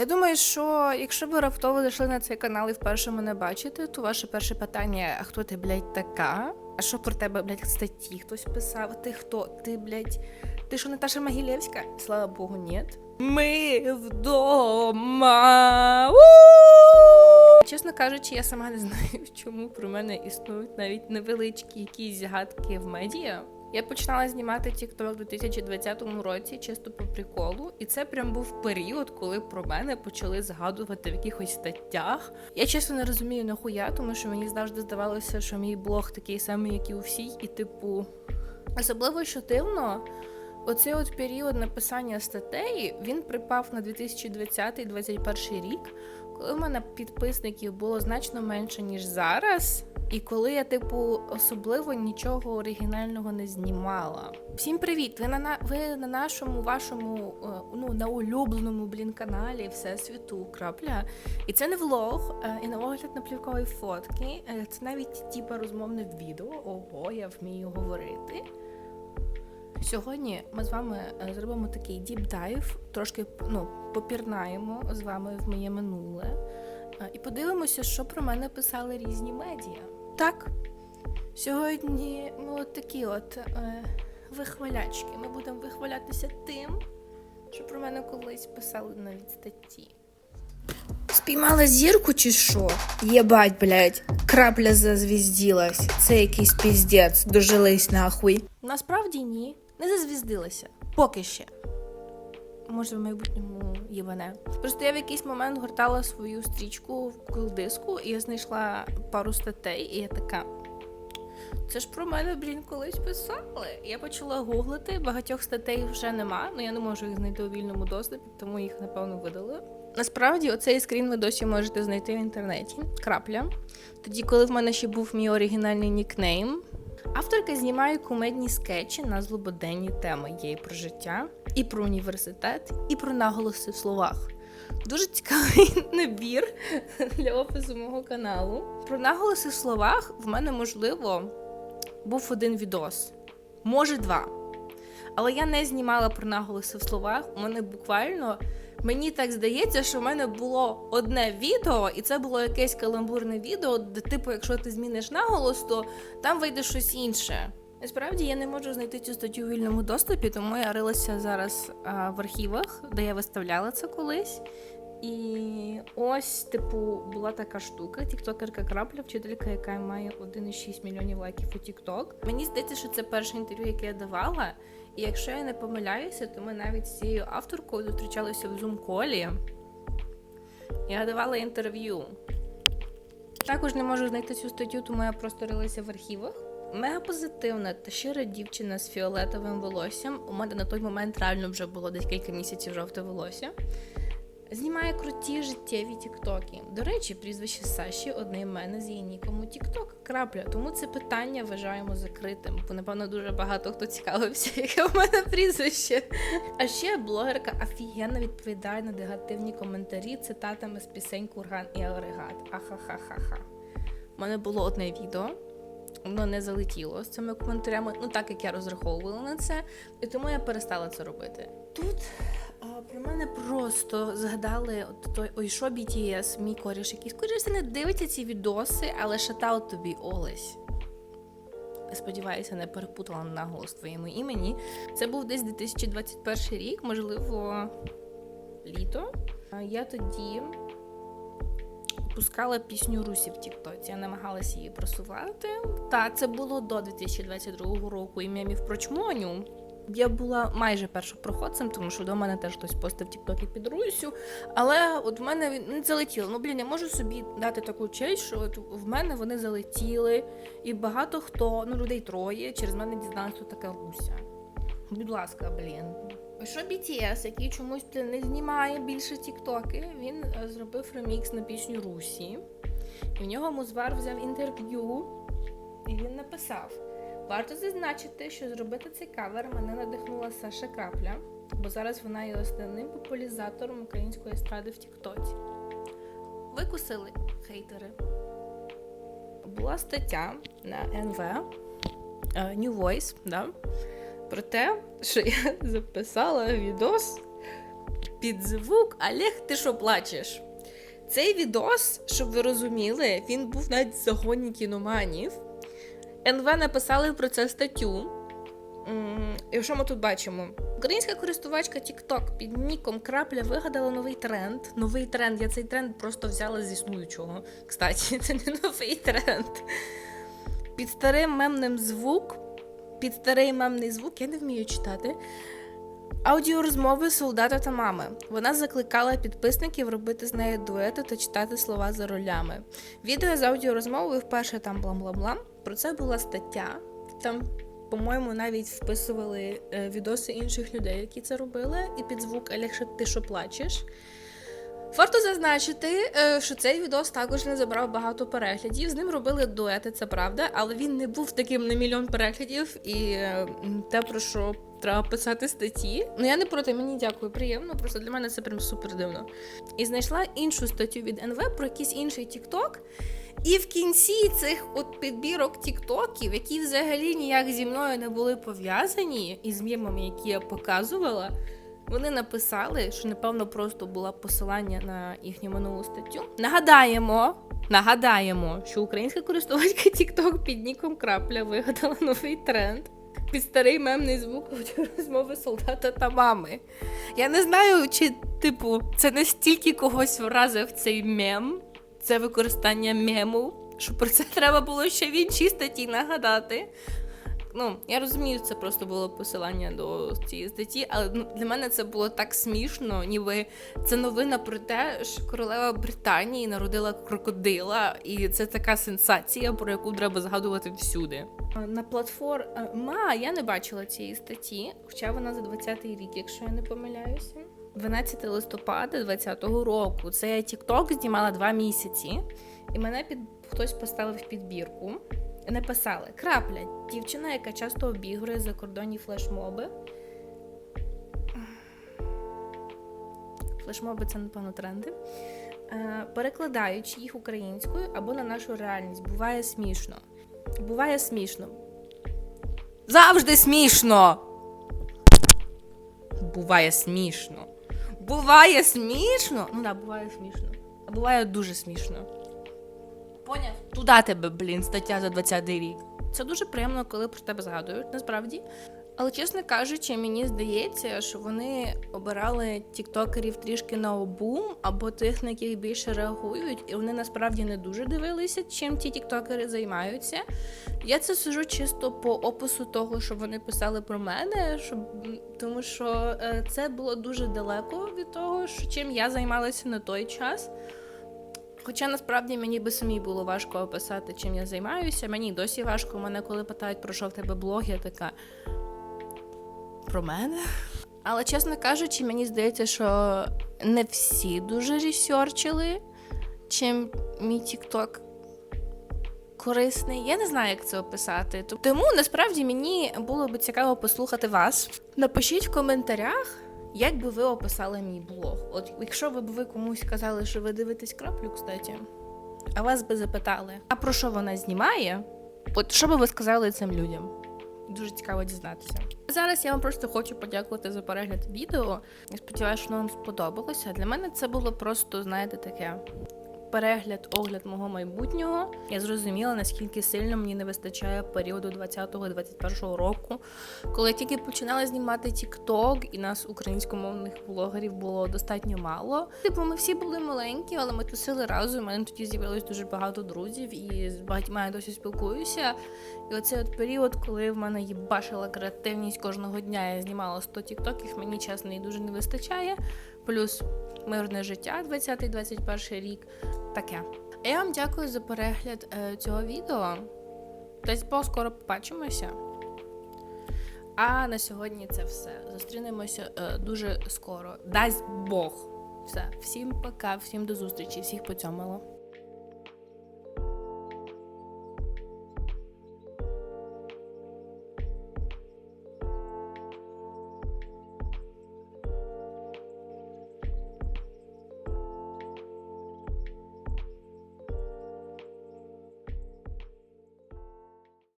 Я думаю, що якщо ви раптово зайшли на цей канал і вперше мене бачите, то ваше перше питання: а хто ти, блядь, така? А що про тебе, блядь, статті хтось писав? Ти хто? Ти, блядь, ти що Наташа Могилєвська? Слава Богу, ні. Ми вдома. У! Чесно кажучи, я сама не знаю, чому про мене існують навіть невеличкі якісь згадки в медіа. Я починала знімати TikTok у 2020 році, чисто по приколу, і це прям був період, коли про мене почали згадувати в якихось статтях. Я чесно не розумію нахуя, тому що мені завжди здавалося, що мій блог такий самий, як і у всіх, і типу, особливо що дивно. Оцей от період написання статей він припав на 2020-2021 рік, в мене підписників було значно менше, ніж зараз. І коли я, типу, особливо нічого оригінального не знімала. Всім привіт! Ви на на ви на нашому вашому е, ну на улюбленому блін каналі Всесвіту крапля. І це не влог, е, і не огляд на плівкові фотки. е, Це навіть типа розмовне відео. Ого, я вмію говорити. Сьогодні ми з вами е, зробимо такий діп-дайв, трошки ну, попірнаємо з вами в моє минуле е, і подивимося, що про мене писали різні медіа. Так, сьогодні ми от такі от е, вихвалячки. Ми будемо вихвалятися тим, що про мене колись писали навіть статті. Спіймала зірку чи що? Єбать, блядь, крапля зазвізділась. Це якийсь піздець, дожились нахуй. Насправді ні, не зазвіздилася. Поки ще. Може, в майбутньому їбане. Просто я в якийсь момент гортала свою стрічку в кулдиску, і я знайшла пару статей, і я така. Це ж про мене, блін, колись писали. Я почала гуглити, багатьох статей вже нема, але я не можу їх знайти у вільному доступі, тому їх, напевно, видали. Насправді, оцей скрін ви досі можете знайти в інтернеті. Крапля. Тоді, коли в мене ще був мій оригінальний нікнейм. Авторка знімає кумедні скетчі на злободенні теми. Є і про життя, і про університет, і про наголоси в словах. Дуже цікавий набір для опису мого каналу. Про наголоси в словах в мене, можливо, був один відос, може два. Але я не знімала про наголоси в словах. У мене буквально мені так здається, що в мене було одне відео, і це було якесь каламбурне відео, де, типу, якщо ти зміниш наголос, то там вийде щось інше. Насправді я не можу знайти цю статтю у вільному доступі, тому я рилася зараз а, в архівах, де я виставляла це колись. І ось, типу, була така штука: тіктокерка крапля, вчителька, яка має 1,6 мільйонів лайків у Тікток. Мені здається, що це перше інтерв'ю, яке я давала. І якщо я не помиляюся, то ми навіть з цією авторкою зустрічалися в зум-колі. і давала інтерв'ю. Також не можу знайти цю статтю, тому я просто рилася в архівах. Мега позитивна та щира дівчина з фіолетовим волоссям. У мене на той момент реально вже було десь кілька місяців жовте волосся. Знімає круті життєві тіктоки. До речі, прізвище Саші одне мене з її ніком у Тікток. Крапля. Тому це питання вважаємо закритим, бо напевно дуже багато хто цікавився, яке в мене прізвище. А ще блогерка офігенно відповідає на негативні коментарі цитатами з пісень Курган і Агрегат. Ахахахаха. У мене було одне відео. Воно не залетіло з цими коментарями, ну так як я розраховувала на це, і тому я перестала це робити. Тут про мене просто згадали от той ой, що BTS, мій коріш, який скоріше не дивиться ці відоси, але шатаут тобі Олесь. Сподіваюся, не перепутала наголос твоєму імені. Це був десь 2021 рік, можливо, літо. Я тоді пускала пісню Русі в Тіктоці. Я намагалася її просувати. Та це було до 2022 року і мемів про чмоню. Я була майже першопроходцем, тому що до мене теж хтось постив тіктоки під Русю. Але от в мене він не залетіло. Ну блін, я можу собі дати таку честь, що от в мене вони залетіли, і багато хто, ну людей троє, через мене дізналися, хто така Руся. Будь ласка, блін. Що BTS, який чомусь не знімає більше тіктоки, він е, зробив ремікс на пісню Русі. І в нього Музвар взяв інтерв'ю, і він написав: Варто зазначити, що зробити цей кавер мене надихнула Саша Крапля, бо зараз вона є основним популяризатором української естради в Тіктоці. Викусили хейтери. Була стаття на НВ е, New Voice, да? про те, що я записала відос під звук Олег, ти що плачеш? Цей відос, щоб ви розуміли, він був навіть в загоні кіноманів. НВ написали про це статтю. І що ми тут бачимо? Українська користувачка TikTok під ніком Крапля вигадала новий тренд. Новий тренд. Я цей тренд просто взяла з існуючого. Кстати, це не новий тренд. Під старим мемним звук. Під старий мемний звук, я не вмію читати. Аудіорозмови солдата та мами. Вона закликала підписників робити з нею дуети та читати слова за ролями. Відео з аудіорозмовою вперше там бла-бла-бла. Про це була стаття. Там, по-моєму, навіть вписували е, відоси інших людей, які це робили, і під звук «Елекше, ти що плачеш. Варто зазначити, е, що цей відос також не забрав багато переглядів. З ним робили дуети, це правда, але він не був таким на мільйон переглядів. І е, те, про що треба писати статті. Ну я не проти, мені дякую, приємно. Просто для мене це прям супер дивно. І знайшла іншу статтю від НВ про якийсь інший Тікток. І в кінці цих от підбірок тіктоків, які взагалі ніяк зі мною не були пов'язані із мемами, які я показувала, вони написали, що напевно просто було посилання на їхню минулу статтю. Нагадаємо, нагадаємо, що українська користувачка TikTok під ніком крапля вигадала новий тренд. Під старий мемний звук розмови солдата та мами. Я не знаю, чи, типу, це настільки когось вразив цей мем, це використання мему, що про це треба було ще в іншій статті нагадати. Ну, я розумію, це просто було посилання до цієї статті, але ну, для мене це було так смішно, ніби це новина про те, що королева Британії народила крокодила, і це така сенсація, про яку треба згадувати всюди. На платформа я не бачила цієї статті, хоча вона за 20-й рік, якщо я не помиляюся. 12 листопада 20-го року. Це я TikTok знімала два місяці, і мене під хтось поставив підбірку. Написали крапля, дівчина, яка часто обігрує закордонні флешмоби. Флешмоби це, напевно, тренди. Е, Перекладаючи їх українською або на нашу реальність. Буває смішно. Буває смішно. Завжди смішно! Буває смішно. Буває смішно. Ну да, буває смішно. А буває дуже смішно. Поняв? Туда тебе, блін, стаття за 20-й рік. Це дуже приємно, коли про тебе згадують, насправді. Але, чесно кажучи, мені здається, що вони обирали тіктокерів трішки на обум, або тих, на яких більше реагують, і вони насправді не дуже дивилися, чим ті тіктокери займаються. Я це сужу чисто по опису того, що вони писали про мене, щоб, тому що е, це було дуже далеко від того, що, чим я займалася на той час. Хоча насправді мені би самі було важко описати, чим я займаюся. Мені досі важко. Мене коли питають, про що в тебе блог, я така. Про мене? Але чесно кажучи, мені здається, що не всі дуже ресерчили, чим мій TikTok корисний. Я не знаю, як це описати. Тому насправді мені було б цікаво послухати вас. Напишіть в коментарях. Як би ви описали мій блог? От якщо ви б ви комусь казали, що ви дивитесь краплю, кстати, а вас би запитали, а про що вона знімає? От що би ви сказали цим людям? Дуже цікаво дізнатися. Зараз я вам просто хочу подякувати за перегляд відео. Я сподіваюся, що воно вам сподобалося. Для мене це було просто, знаєте, таке перегляд, огляд мого майбутнього. Я зрозуміла, наскільки сильно мені не вистачає періоду 20-21 року, коли я тільки починала знімати TikTok, і нас українськомовних блогерів було достатньо мало. Типу, ми всі були маленькі, але ми тусили разом. У мене тоді з'явилось дуже багато друзів, і з багатьма я досі спілкуюся. І оцей от період, коли в мене їбашила креативність кожного дня, я знімала 100 тіктоків, мені чесно і дуже не вистачає. Плюс мирне життя 20-21 рік. Таке. Я вам дякую за перегляд е, цього відео. Десь скоро побачимося. А на сьогодні це все. Зустрінемося е, дуже скоро. Дасть Бог. Все. Всім пока, всім до зустрічі, всіх поцьомало.